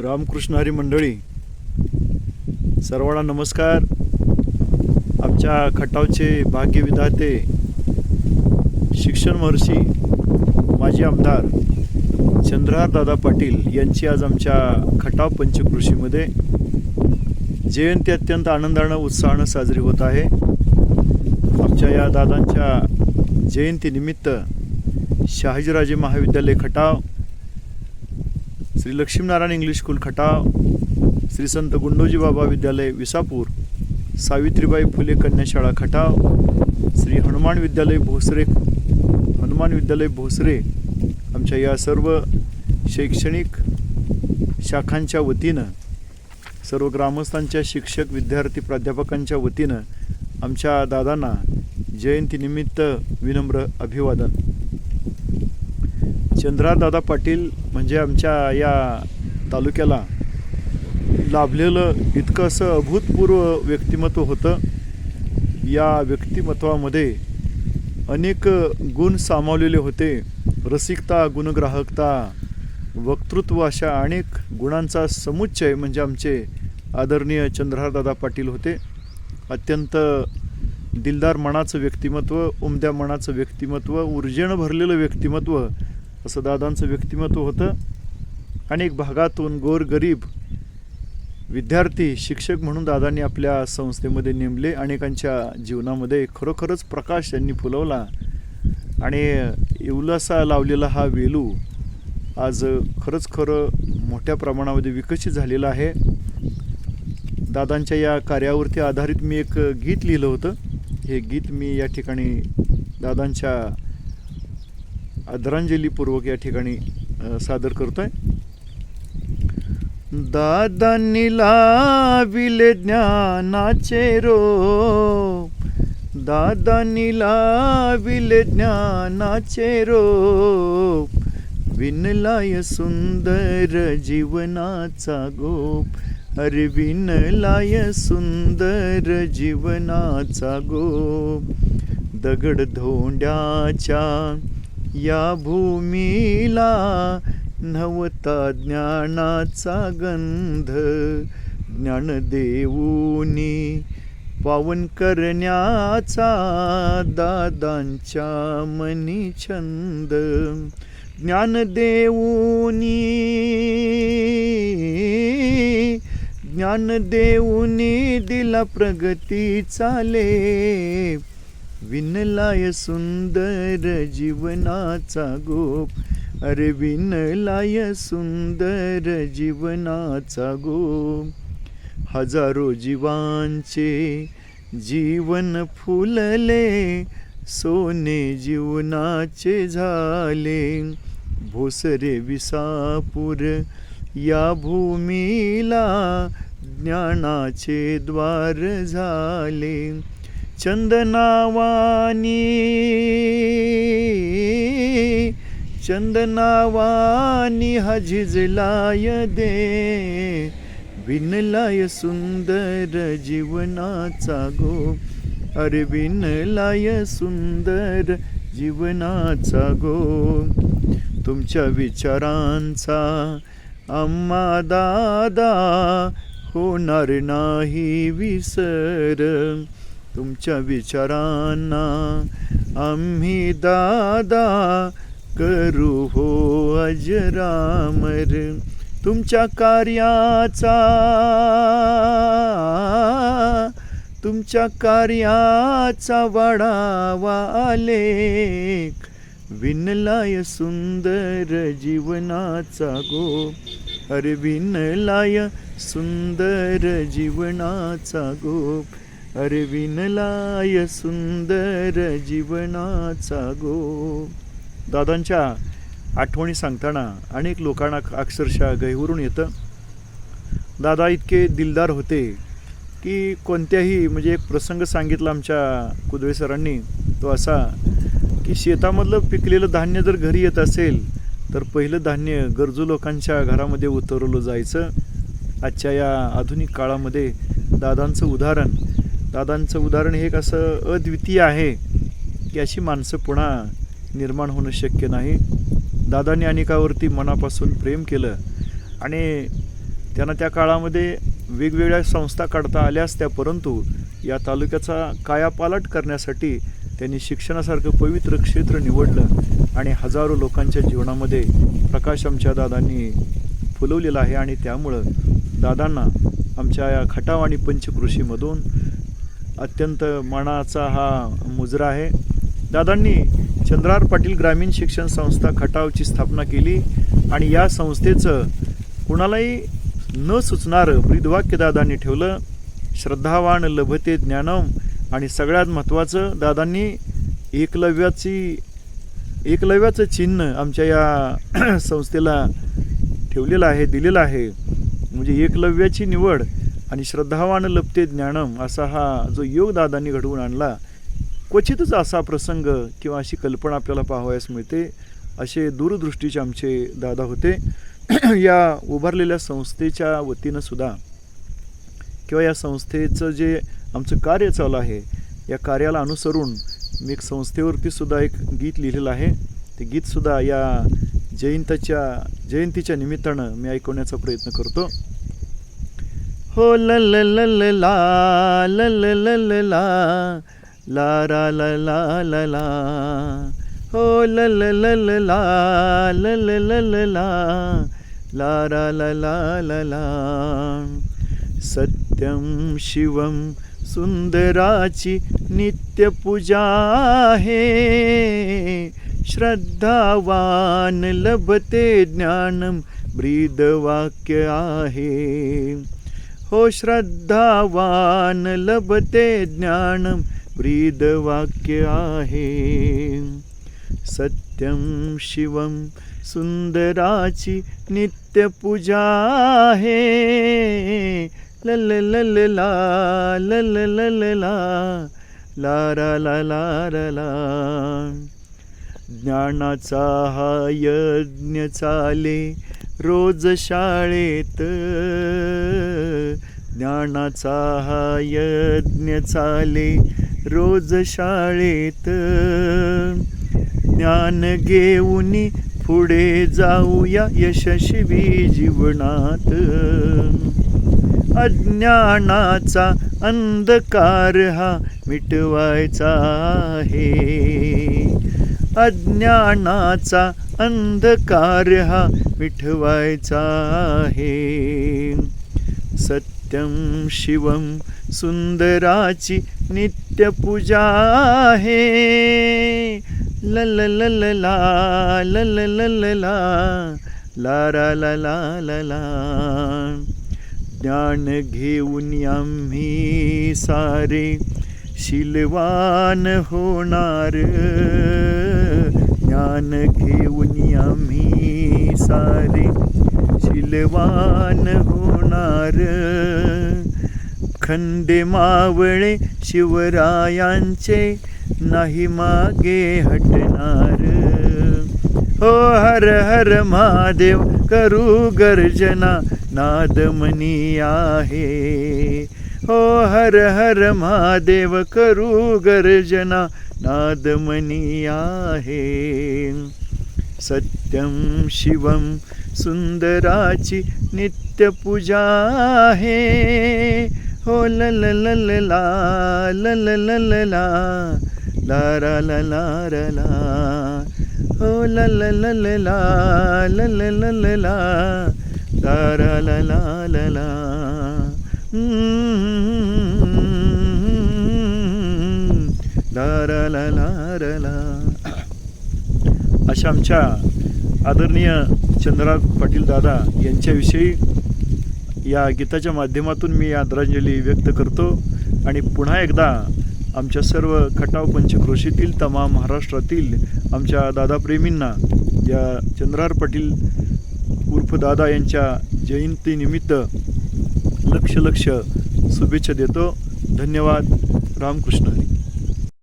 रामकृष्ण हरी मंडळी सर्वांना नमस्कार. आमच्या खटावचे भाग्यविधाते शिक्षण महर्षी माजी आमदार चंद्रहार दादा पाटील यांची आज आमच्या खटाव पंचकृषीमध्ये जयंती अत्यंत आनंदानं उत्साहानं साजरी होत आहे. आमच्या या दादांच्या जयंतीनिमित्त शहाजीराजे महाविद्यालय खटाव श्री लक्ष्मीनारायण इंग्लिश स्कूल खटाव श्री संत गुंडोजी बाबा विद्यालय विसापूर सावित्रीबाई फुले कन्याशाळा खटाव श्री हनुमान विद्यालय भोसरे हनुमान विद्यालय भोसरे आमच्या या सर्व शैक्षणिक शाखांच्या वतीनं सर्व ग्रामस्थांच्या शिक्षक विद्यार्थी प्राध्यापकांच्या वतीनं आमच्या दादांना जयंतीनिमित्त विनम्र अभिवादन. चंद्रादादा पाटील म्हणजे आमच्या या तालुक्याला लाभलेलं इतकं असं अभूतपूर्व व्यक्तिमत्व होतं. या व्यक्तिमत्वामध्ये अनेक गुण सामावलेले होते. रसिकता गुणग्राहकता वक्तृत्व अशा अनेक गुणांचा समुच्चय म्हणजे आमचे आदरणीय चंद्रहारदादा पाटील होते. अत्यंत दिलदार मनाचं व्यक्तिमत्व उमद्या मनाचं व्यक्तिमत्व ऊर्जेनं भरलेलं व्यक्तिमत्व असं दादांचं व्यक्तिमत्व होतं. अनेक भागातून गोरगरीब विद्यार्थी शिक्षक म्हणून दादांनी आपल्या संस्थेमध्ये नेमले. अनेकांच्या जीवनामध्ये खरोखरच प्रकाश यांनी फुलवला. आणि इवलासा लावलेला हा वेलू आज खरंच खरं मोठ्या प्रमाणामध्ये विकसित झालेला आहे. दादांच्या या कार्यावरती आधारित मी एक गीत लिहिलं होतं. हे गीत मी या ठिकाणी दादांच्या आदरांजलीपूर्वक या ठिकाणी सादर करतो आहे दादांनी लाविले ज्ञानाचे रो दादांनी लाविले ज्ञानाचे रो विनलाय सुंदर जीवनाचा गोप. अरे विनलाय सुंदर जीवनाचा गोप. दगड धोंड्याच्या या भूमीला नवता ज्ञानाचा गंध. ज्ञान देऊनी पावन करण्याचा दादांच्या मनी छंद. ज्ञान देऊनी ज्ञान देऊनी दिला प्रगती चाले विनलाय सुंदर जीवनाचा गोप. अरे विनलाय सुंदर जीवनाचा गोप. हजारो जीवांचे जीवन फुलले सोने जीवनाचे झाले. भोसरे विसापूर या भूमीला ज्ञानाचे द्वार झाले. चंदनावानी। चंदनावानी हा झिजलाय दे विनलाय सुंदर जीवनाचा गो अरे विनलाय सुंदर जीवनाचा गो. तुमच्या विचारांचा आम्हा दादा होणार नाही विसर तुमच्या विचारांना आम्ही दादा करू हो अजरामर तुमच्या कार्याचा तुमच्या कार्याचा वाढावा आलेख. विनलाय सुंदर जीवनाचा गो. अरे विनलाय सुंदर जीवनाचा गोप अरे सुंदर जीवनाचा गो. दादांच्या आठवणी सांगताना अनेक लोकांना अक्षरशः गहिवरून येतं. दादा इतके दिलदार होते की कोणत्याही म्हणजे एक प्रसंग सांगितला आमच्या कुदळे सरांनी. तो असा की शेतामधलं पिकलेलं धान्य जर घरी येत असेल तर पहिलं धान्य गरजू लोकांच्या घरामध्ये उतरवलं जायचं. आजच्या या आधुनिक काळामध्ये दादांचं उदाहरण दादांचं उदाहरण हे एक असं अद्वितीय आहे की अशी माणसं पुन्हा निर्माण होणं शक्य नाही. दादांनी अनेकावरती मनापासून प्रेम केलं आणि त्यांना त्या काळामध्ये वेगवेगळ्या संस्था काढता आल्या असत्या परंतु या तालुक्याचा कायापालट करण्यासाठी त्यांनी शिक्षणासारखं पवित्र क्षेत्र निवडलं आणि हजारो लोकांच्या जीवनामध्ये प्रकाश आमच्या दादांनी फुलवलेला आहे आणि त्यामुळं दादांना आमच्या या खटाव आणि पंचकृषीमधून अत्यंत मनाचा हा मुजरा आहे. दादांनी चंद्रार पाटील ग्रामीण शिक्षण संस्था खटावची स्थापना केली आणि या संस्थेचं कुणालाही न सुचणारं ब्रीदवाक्य दादांनी ठेवलं. श्रद्धावान लभते ज्ञानम आणि सगळ्यात महत्त्वाचं दादांनी एकलव्याची एकलव्याचं चिन्ह आमच्या या संस्थेला ठेवलेलं आहे दिलेलं आहे. म्हणजे एकलव्याची निवड आणि श्रद्धावान लपते ज्ञानम असा हा जो योग दादांनी घडवून आणला क्वचितच असा प्रसंग किंवा अशी कल्पना आपल्याला पाहावयास मिळते असे दूरदृष्टीचे आमचे दादा होते. या उभारलेल्या संस्थेच्या वतीनं सुद्धा किंवा या संस्थेचं जे आमचं कार्य चालू आहे या कार्याला अनुसरून मी एक संस्थेवरती सुद्धा एक गीत लिहिलेलं आहे. ते गीतसुद्धा या जयंताच्या जयंतीच्या निमित्तानं मी ऐकवण्याचा प्रयत्न करतो. हो ल ल ल ल ला ल ल ल ला ला रा ला ला ला ला हो ल ल ल ल ला ल ल ल ला ला रा ला ला ला ला सत्यम शिवम सुंदराची नित्यपूजा आहे श्रद्धावान लभते ज्ञानम ब्रीदवाक्य आहे हो श्रद्धावान लभते ज्ञान ब्रीद वाक्य आहे. सत्यम शिवम सुंदराची नित्यपूजा आहे. लल लल लल ल ला ल ल ला ला ला. ज्ञानाचा हा यज्ञ चाले रोज शाळेत. ज्ञानाचा हा यज्ञ चाले रोज शाळेत. ज्ञान घेऊन पुढे जाऊया यशस्वी जीवनात. अज्ञानाचा अंधकार हा मिटवायचा आहे. अज्ञानाचा अंधकार हा विठवायचा आहे. सत्यम शिवम सुंदराची नित्यपूजा आहे. लल ल लल ललला ला ल ल ला ला ला ला. ज्ञान घेऊन आम्ही सारे शिलवान होणार. ज्ञान घेऊन आम्ही सारे शिलवान होणार. खंडे मावळे शिवरायांचे नाही मागे हटणार. हो हर हर महादेव करू गर्जना नादमनी आहे. हो हर हर महादेव करू गर्जना नादमनी आहे सत्यम शिवम सुंदराची नित्यपूजा आहे हो ल ल ल ल ला ल ल ल ल ला ला रा ला ला रा ला हो ल ल ल ल ला ल ल ल ल ला ला रा ला ला ला ला अशा आमच्या आदरणीय चंद्रा पाटील दादा यांच्याविषयी या गीताच्या माध्यमातून मी आदरांजली व्यक्त करतो आणि पुन्हा एकदा आमच्या सर्व खटाव पंचक्रोशीतील तमाम महाराष्ट्रातील आमच्या दादाप्रेमींना या चंद्रार पाटील उर्फ दादा यांच्या जयंतीनिमित्त लक्ष लक्ष शुभेच्छा देतो. धन्यवाद. रामकृष्ण हरी.